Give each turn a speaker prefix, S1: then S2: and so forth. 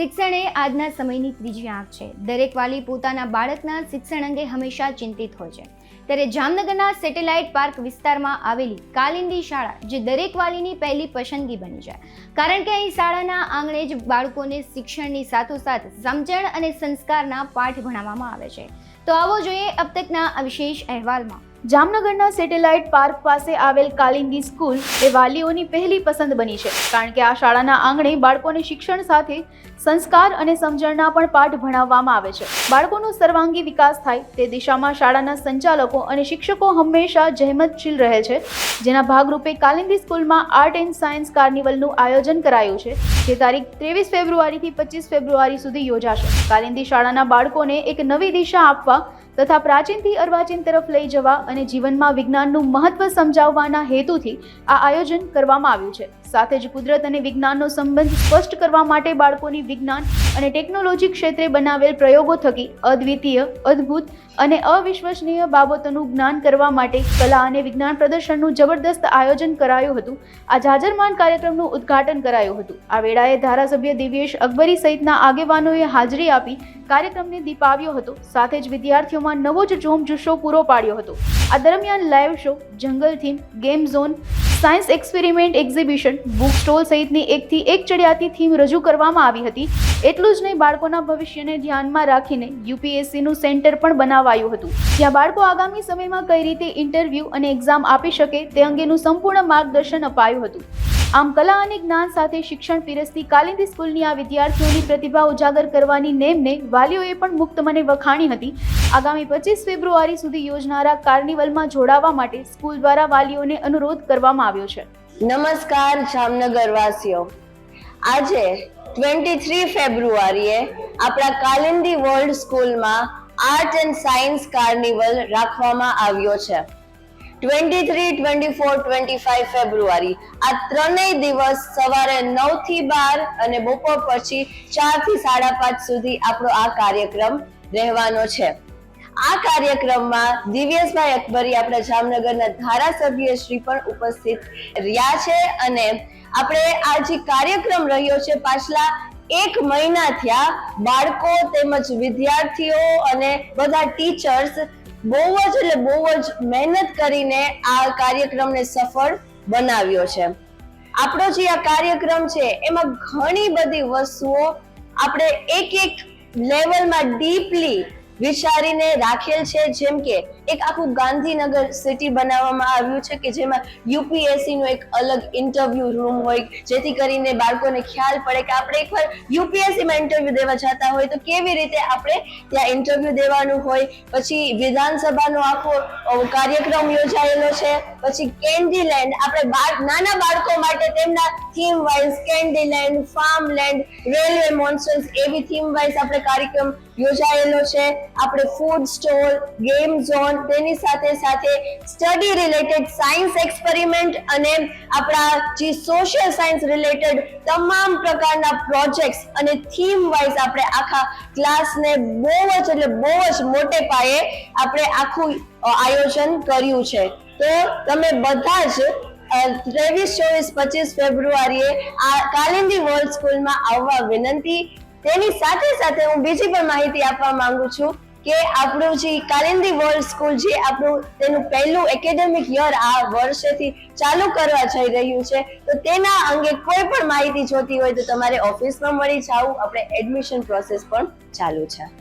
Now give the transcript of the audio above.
S1: શિક્ષણ એ આજના સમયની ત્રીજી આંખ છે. દરેક વાલી પોતાના બાળકના શિક્ષણ અંગે હંમેશા ચિંતિત હોય છે. ત્યારે જામનગરના સેટેલાઇટ પાર્ક વિસ્તારમાં આવેલી કાલિંદી શાળા, જે દરેક વાલીની પહેલી પસંદગી બની છે કારણ કે અહીં શાળાના આંગણે જ બાળકોને શિક્ષણની સાથોસાથ સમજણ અને સંસ્કારના પાઠ ભણાવવામાં આવે છે. તો આવો જોઈએ અબ તકના વિશેષ અહેવાલમાં.
S2: જામનગરના સેટેલાઇટ પાર્ક પાસે આવેલ કાલિંદી સ્કૂલ એ વાલીઓની પહેલી પસંદ બની છે, કારણ કે આ શાળાના આંગણે બાળકોને શિક્ષણ સાથે સંસ્કાર અને સમજણના પણ પાઠ ભણાવવામાં આવે છે. બાળકોનો સર્વાંગી વિકાસ થાય તે દિશામાં શાળાના સંચાલકો અને શિક્ષકો હંમેશા જહેમતશીલ રહે છે. જેના ભાગરૂપે કાલિંદી સ્કૂલમાં આર્ટ એન્ડ સાયન્સ કાર્નિવલનું આયોજન કરાયું છે, જે તારીખ ત્રેવીસ ફેબ્રુઆરીથી પચીસ ફેબ્રુઆરી સુધી યોજાશે. કાલિંદી શાળાના બાળકોને એક નવી દિશા આપવા તથા પ્રાચીનથી અર્વાચીન તરફ લઈ જવા અને જીવનમાં વિજ્ઞાનનું મહત્વ સમજાવવાના હેતુથી આ આયોજન કરવામાં આવ્યું છે. સાથે જ કુદરત અને વિજ્ઞાનનો સંબંધ સ્પષ્ટ કરવા માટે બાળકોની વિજ્ઞાન અને ટેકનોલોજી ક્ષેત્રે બનાવેલ પ્રયોગો થકી અદ્વિતીય, અદ્ભુત અને અવિશ્વસનીય બાબતોનું જ્ઞાન કરવા માટે કલા અને વિજ્ઞાન પ્રદર્શનનું જબરદસ્ત આયોજન કરાયું હતું. આ જાજરમાન કાર્યક્રમનું ઉદ્ઘાટન કરાયું હતું. આ વેળાએ ધારાસભ્ય દિવ્યેશ અકબરી સહિતના આગેવાનોએ હાજરી આપી કાર્યક્રમને દીપાવ્યો હતો. સાથે જ વિદ્યાર્થીઓમાં નવો જ જોમ જુસ્સો પૂરો પાડ્યો હતો. આ દરમિયાન live show, jungle theme, game zone science experiment exhibition book stall સહિતની એકથી એક ચડિયાતી થીમ રજૂ કરવામાં આવી હતી. એટલું જ નહીં, બાળકોના ભવિષ્યને ધ્યાનમાં રાખીને યુપીએસસીનું સેન્ટર પણ બનાવાયું હતું. જ્યાં બાળકો આગામી સમયમાં કઈ રીતે ઇન્ટરવ્યૂ અને એક્ઝામ આપી શકે તે અંગેનું સંપૂર્ણ માર્ગદર્શન અપાયું હતું. આમ કલા અને જ્ઞાન સાથે શિક્ષણ પીરસતી કાલિંદી સ્કૂલની આ વિદ્યાર્થીઓની પ્રતિભા ઉજાગર કરવાની નેમને વાલીઓએ પણ મુક્ત મને વખાણી હતી. આગામી પચીસ ફેબ્રુઆરી સુધી યોજનારા કાર્નિવલમાં જોડાવા માટે સ્કૂલ દ્વારા વાલીઓને અનુરોધ કરવામાં આવ્યો છે.
S3: નમસ્કાર જામનગર વાસીઓ આજે ટ્વેન્ટી થ્રી ફેબ્રુઆરીએ આપણા કાલિંદી વર્લ્ડ સ્કૂલમાં આર્ટ એન્ડ સાયન્સ કાર્નિવલ રાખવામાં આવ્યો છે. Twenty three twenty four twenty five February આ ત્રણેય દિવસ સવારે નવથી બાર અને બપોર પછી ચારથી સાડા પાંચ સુધી આપણો આ કાર્યક્રમ રહેવાનો છે. આ કાર્યક્રમમાં દિવ્યેશભાઈ અકબરી આપણા જામનગરના ધારાસભ્ય શ્રી પણ ઉપસ્થિત રહ્યા છે અને આપણે આ જે કાર્યક્રમ રહ્યો છે પાછલા એક મહિના થયા બાળકો તેમજ વિદ્યાર્થીઓ અને બધા ટીચર્સ બહુ જ એટલે બહુ જ મહેનત કરીને આ કાર્યક્રમને સફળ બનાવ્યો છે. આપણો જે આ કાર્યક્રમ છે, એમાં ઘણી બધી વસ્તુઓ આપણે એક એક લેવલમાં ડીપલી વિચારીને રાખેલ છે, જેમ કે એક આખું ગાંધીનગર સિટી બનાવવામાં આવ્યું છે કે જેમાં યુપીએસસી નું એક અલગ ઇન્ટરવ્યુ રૂમ હોય, જેથી કરીને બાળકોને ખ્યાલ પડે કે આપણે એકવાર યુપીએસસી માં ઇન્ટરવ્યુ દેવા જતા હોય તો કેવી રીતે આપણે ત્યાં ઇન્ટરવ્યુ દેવાનું હોય. પછી વિધાનસભાનો આખો કાર્યક્રમ યોજાયેલો છે. પછી કેન્ડીલેન્ડ આપણે બાળ, નાના બાળકો માટે તેમના theme wise candyland farmland railway monsoons એવી થીમ વાઇઝ આપણે કાર્યક્રમ યોજાયેલો છે. આપણે ફૂડ સ્ટોલ ગેમ ઝોન તેની સાથે સાથે સ્ટડી રિલેટેડ સાયન્સ એક્સપેરિમેન્ટ અને આપણા જે સોશિયલ સાયન્સ રિલેટેડ તમામ પ્રકારના પ્રોજેક્ટ્સ અને થીમ વાઇઝ આપણે આખા ક્લાસને બહુ જ એટલે બહુ જ મોટે પાયે આપણે આખું આયોજન કર્યું છે. તો તમે બધા જ ત્રેવીસ, ચોવીસ, પચીસ ફેબ્રુઆરીએ આ કાલિંદી વર્લ્ડ સ્કૂલમાં આવવા વિનંતી. તેની સાથે સાથે હું બીજી પણ માહિતી આપવા માંગુ છું. કે આપણું જે કાલિંદી વર્લ્ડ સ્કૂલ જે આપણું તેનું પહેલું એકેડેમિક યર આ વર્ષેથી ચાલુ કરવા જઈ રહ્યું છે, તો તેના અંગે કોઈ પણ માહિતી જોતી હોય તો તમારે ઓફિસમાં મળી જાવું આપણે એડમિશન પ્રોસેસ પણ ચાલુ છે.